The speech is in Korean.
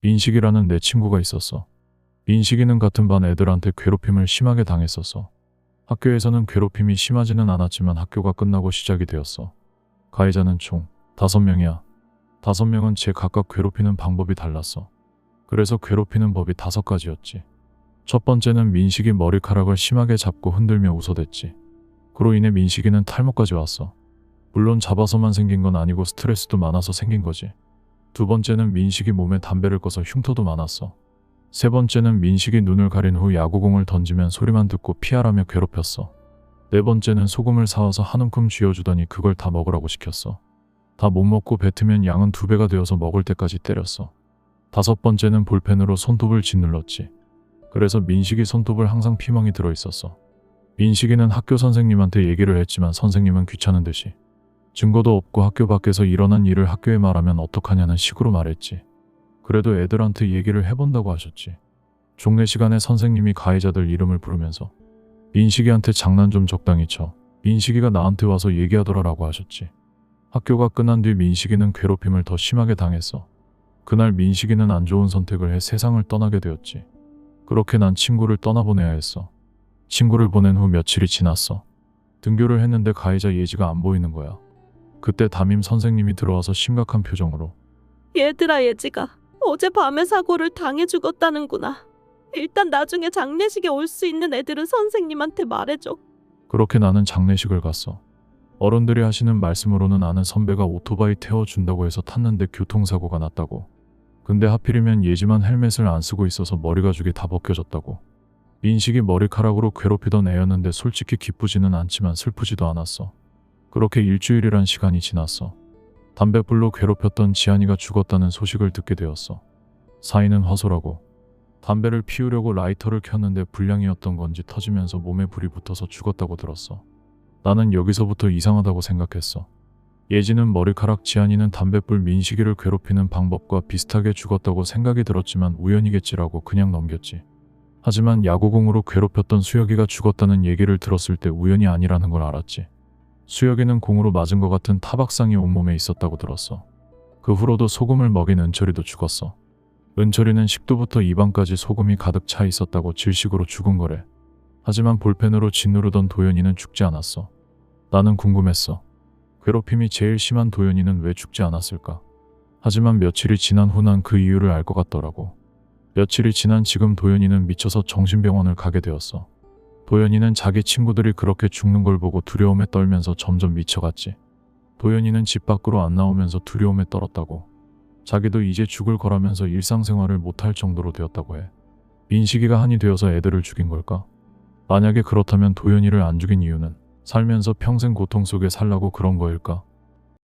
민식이라는 내 친구가 있었어. 민식이는 같은 반 애들한테 괴롭힘을 심하게 당했었어. 학교에서는 괴롭힘이 심하지는 않았지만 학교가 끝나고 시작이 되었어. 가해자는 총 다섯 명이야. 다섯 명은 제 각각 괴롭히는 방법이 달랐어. 그래서 괴롭히는 법이 다섯 가지였지. 첫 번째는 민식이 머리카락을 심하게 잡고 흔들며 웃어댔지. 그로 인해 민식이는 탈모까지 왔어. 물론 잡아서만 생긴 건 아니고 스트레스도 많아서 생긴 거지. 두 번째는 민식이 몸에 담배를 꺼서 흉터도 많았어. 세 번째는 민식이 눈을 가린 후 야구공을 던지면 소리만 듣고 피하라며 괴롭혔어. 네 번째는 소금을 사와서 한 움큼 쥐어주더니 그걸 다 먹으라고 시켰어. 다 못 먹고 뱉으면 양은 두 배가 되어서 먹을 때까지 때렸어. 다섯 번째는 볼펜으로 손톱을 짓눌렀지. 그래서 민식이 손톱을 항상 피멍이 들어 있었어. 민식이는 학교 선생님한테 얘기를 했지만 선생님은 귀찮은 듯이 증거도 없고 학교 밖에서 일어난 일을 학교에 말하면 어떡하냐는 식으로 말했지. 그래도 애들한테 얘기를 해본다고 하셨지. 종례 시간에 선생님이 가해자들 이름을 부르면서 민식이한테 장난 좀 적당히 쳐. 민식이가 나한테 와서 얘기하더라라고 하셨지. 학교가 끝난 뒤 민식이는 괴롭힘을 더 심하게 당했어. 그날 민식이는 안 좋은 선택을 해 세상을 떠나게 되었지. 그렇게 난 친구를 떠나보내야 했어. 친구를 보낸 후 며칠이 지났어. 등교를 했는데 가해자 예지가 안 보이는 거야. 그때 담임 선생님이 들어와서 심각한 표정으로 얘들아 예지가 어제 밤에 사고를 당해 죽었다는구나. 일단 나중에 장례식에 올 수 있는 애들은 선생님한테 말해줘. 그렇게 나는 장례식을 갔어. 어른들이 하시는 말씀으로는 아는 선배가 오토바이 태워준다고 해서 탔는데 교통사고가 났다고. 근데 하필이면 예지만 헬멧을 안 쓰고 있어서 머리 가 죽이 다 벗겨졌다고. 민식이 머리카락으로 괴롭히던 애였는데 솔직히 기쁘지는 않지만 슬프지도 않았어. 그렇게 일주일이란 시간이 지났어. 담배불로 괴롭혔던 지한이가 죽었다는 소식을 듣게 되었어. 사인은 화소라고. 담배를 피우려고 라이터를 켰는데 불량이었던 건지 터지면서 몸에 불이 붙어서 죽었다고 들었어. 나는 여기서부터 이상하다고 생각했어. 예지는 머리카락 지한이는 담배불 민식이를 괴롭히는 방법과 비슷하게 죽었다고 생각이 들었지만 우연이겠지라고 그냥 넘겼지. 하지만 야구공으로 괴롭혔던 수혁이가 죽었다는 얘기를 들었을 때 우연이 아니라는 걸 알았지. 수혁이는 공으로 맞은 것 같은 타박상이 온몸에 있었다고 들었어. 그 후로도 소금을 먹인 은철이도 죽었어. 은철이는 식도부터 입안까지 소금이 가득 차 있었다고 질식으로 죽은 거래. 하지만 볼펜으로 짓누르던 도연이는 죽지 않았어. 나는 궁금했어. 괴롭힘이 제일 심한 도연이는 왜 죽지 않았을까? 하지만 며칠이 지난 후 난 그 이유를 알 것 같더라고. 며칠이 지난 지금 도연이는 미쳐서 정신병원을 가게 되었어. 도연이는 자기 친구들이 그렇게 죽는 걸 보고 두려움에 떨면서 점점 미쳐갔지. 도연이는 집 밖으로 안 나오면서 두려움에 떨었다고. 자기도 이제 죽을 거라면서 일상생활을 못할 정도로 되었다고 해. 민식이가 한이 되어서 애들을 죽인 걸까? 만약에 그렇다면 도연이를 안 죽인 이유는 살면서 평생 고통 속에 살라고 그런 거일까?